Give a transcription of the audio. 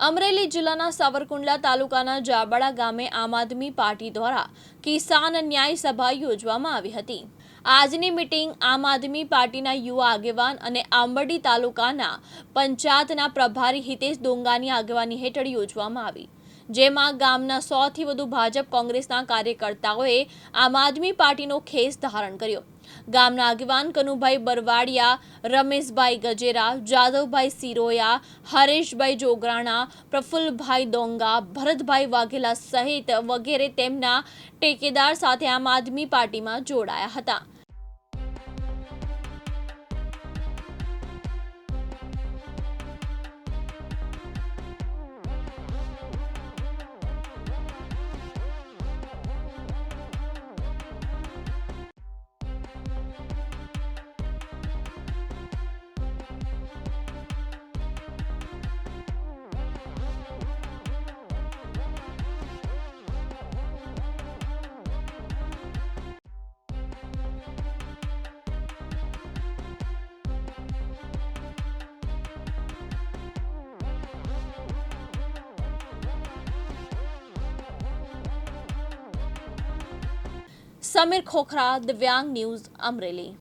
અમરેલી જિલ્લાના સાવરકુંડલા તાલુકાના જાબડા ગામે આમ આદમી પાર્ટી દ્વારા કિસાન ન્યાય સભા યોજવામાં આવી હતી. આજની મિટિંગ આમ આદમી પાર્ટીના યુવા આગેવાન અને આંબરડી તાલુકાના પંચાયતના પ્રભારી હિતેશ ડોંગાની આગેવાની હેઠળ યોજવામાં આવી. જેમાં ગામના સોથી વધુ ભાજપ કોંગ્રેસના કાર્યકર્તાઓએ આમ આદમી પાર્ટીનો ખેસ ધારણ કર્યો. ગામના આગેવાન કનુભાઈ બરવાડિયા, રમેશભાઈ ગજેરા, જાદવભાઈ સિરોયા, હરેશભાઈ જોગરાણા, પ્રફુલ્લભાઈ દોંગા, ભરતભાઈ વાઘેલા સહિત વગેરે તેમના ટેકેદાર સાથે આમ આદમી પાર્ટીમાં જોડાયા હતા. સમીર ખોખરા દિવ્યાંગ ન્યૂઝ અમરેલી.